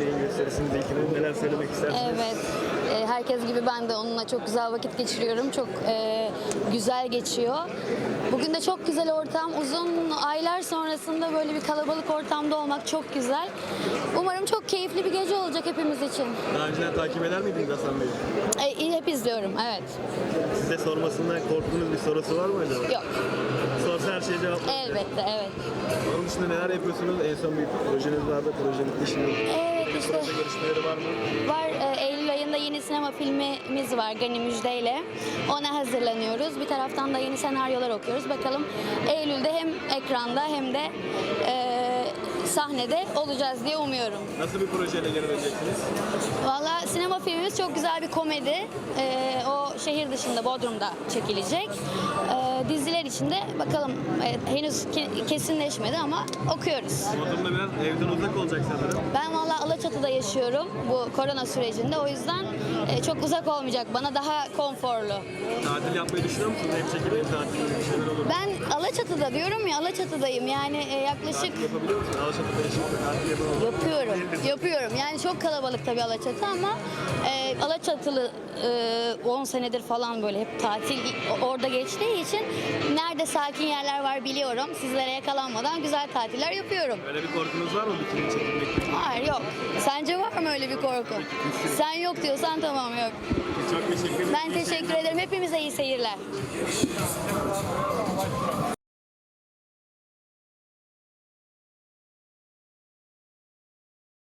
Bey'in gösterisinde ilgili neler söylemek istersiniz? Evet. E, herkes gibi ben de onunla çok güzel vakit geçiriyorum. Çok e, güzel geçiyor. Bugün de çok güzel ortam. Uzun aylar sonrasında böyle bir kalabalık ortamda olmak çok güzel. Umarım çok olacak hepimiz için. Daha önceden takip eder miydiniz Hasan Bey'i? E, hep izliyorum, evet. Size sormasından korktuğunuz bir sorusu var mı acaba? Yok, Sorsa her şeye cevap verir. elbette, evet. Onun dışında neler yapıyorsunuz? En son bir projeniz vardı. Projenin dışında Evet işte. proje görüşmeleri var mı? Var e, Eylül ayında yeni sinema filmimiz var Gani Müjde ile. Ona hazırlanıyoruz. Bir taraftan da yeni senaryolar okuyoruz. Bakalım Eylül'de hem ekranda hem de e, sahnede olacağız diye umuyorum. Nasıl bir projeyle geri döneceksiniz? Valla sinema filmimiz çok güzel bir komedi. E, o şehir dışında Bodrum'da çekilecek. E, diziler için de bakalım e, henüz ke- kesinleşmedi ama okuyoruz. Bodrum'da biraz evden uzak olacak sanırım. Ben valla Alaçatı'da yaşıyorum bu korona sürecinde. O yüzden e, çok uzak olmayacak bana daha konforlu. Tatil yapmayı düşünüyor musunuz? Hem çekim hem tatil Alaçatı'da diyorum ya Alaçatı'dayım. Yani e, yaklaşık Tatil yapabiliyor musunuz? Alaçatı'da tatil yapamam. yapıyorum. Yapıyorum. Yani çok kalabalık tabii Alaçatı ama e, Alaçatılı e, 10 senedir falan böyle hep tatil orada geçtiği için nerede sakin yerler var biliyorum. Sizlere yakalanmadan güzel tatiller yapıyorum. Öyle bir korkunuz var mı bikini çekilmek? Hayır yok. Sence var mı öyle bir korku? Sen yok diyorsan tamam yok. Çok teşekkür ederim. Ben teşekkür ederim. Hepimize iyi seyirler.